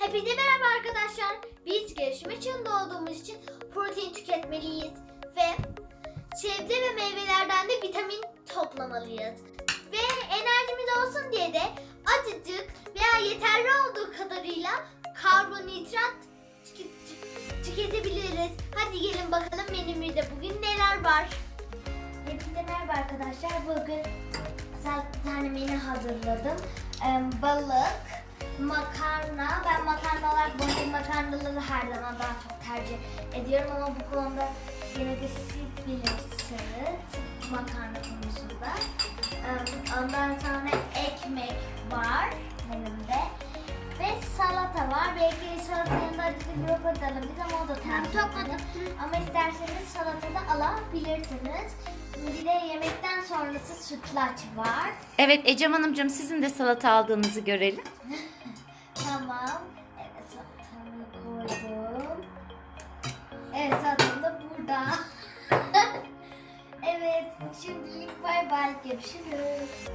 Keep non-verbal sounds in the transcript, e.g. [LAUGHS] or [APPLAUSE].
Hepinize merhaba arkadaşlar. Biz gelişme çağında olduğumuz için protein tüketmeliyiz ve sebze ve meyvelerden de vitamin toplamalıyız. Ve enerjimiz olsun diye de azıcık veya yeterli olduğu kadarıyla karbonhidrat tüke- tü- tüketebiliriz. Hadi gelin bakalım menümüzde bugün neler var. Hepinize merhaba arkadaşlar. Bugün güzel bir tane menü hazırladım. Ee, balık, makarna. Ben makarna olarak boncuk makarnaları her zaman daha çok tercih ediyorum ama bu konuda yine de siz bilirsiniz makarna konusunda. Ee, ondan sonra ekmek var menümde. Ve salata var. Belki salata yanında acılı brokoli de alabiliriz ama o da tercih edilir. Ama isterseniz salata da alabilirsiniz. Bir de sonrası sütlaç var. Evet Ecem Hanımcığım sizin de salata aldığınızı görelim. [LAUGHS] Tamam. Evet salatamı koydum. Evet salatam da burada. [LAUGHS] evet şimdilik bay bay görüşürüz.